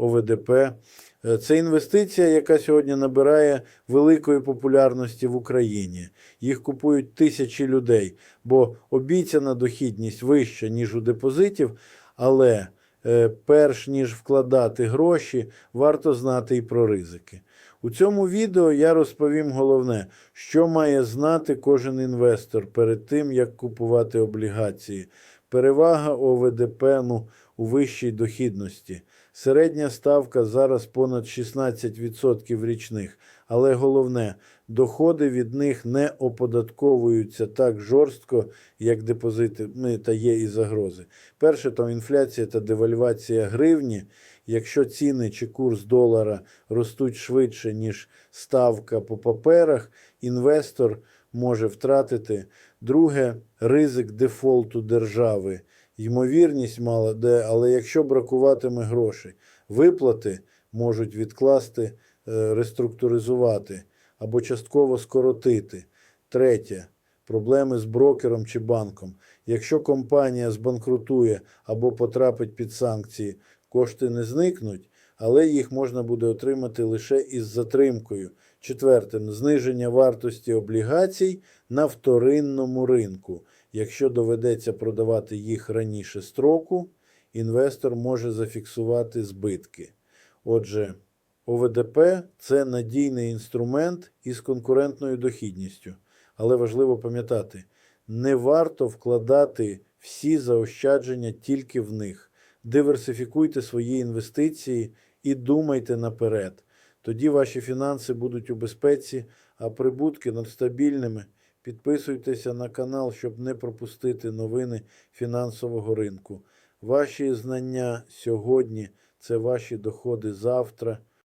ОВДП. Е, Це інвестиція, яка сьогодні набирає великої популярності в Україні. Їх купують тисячі людей, бо обіцяна дохідність вища, ніж у депозитів, але е, перш ніж вкладати гроші, варто знати і про ризики. У цьому відео я розповім головне, що має знати кожен інвестор перед тим, як купувати облігації. Перевага ОВДП ну, у вищій дохідності. Середня ставка зараз понад 16% річних, але головне, доходи від них не оподатковуються так жорстко, як депозити та є і загрози. Перше, то інфляція та девальвація гривні. Якщо ціни чи курс долара ростуть швидше, ніж ставка по паперах, інвестор може втратити. Друге ризик дефолту держави. Ймовірність мала де, але якщо бракуватиме грошей, виплати можуть відкласти, е, реструктуризувати або частково скоротити. Третє проблеми з брокером чи банком. Якщо компанія збанкрутує або потрапить під санкції, кошти не зникнуть, але їх можна буде отримати лише із затримкою. Четверте, зниження вартості облігацій на вторинному ринку. Якщо доведеться продавати їх раніше строку, інвестор може зафіксувати збитки. Отже, ОВДП це надійний інструмент із конкурентною дохідністю. Але важливо пам'ятати, не варто вкладати всі заощадження тільки в них. Диверсифікуйте свої інвестиції і думайте наперед. Тоді ваші фінанси будуть у безпеці, а прибутки над стабільними. Підписуйтеся на канал, щоб не пропустити новини фінансового ринку. Ваші знання сьогодні це ваші доходи завтра.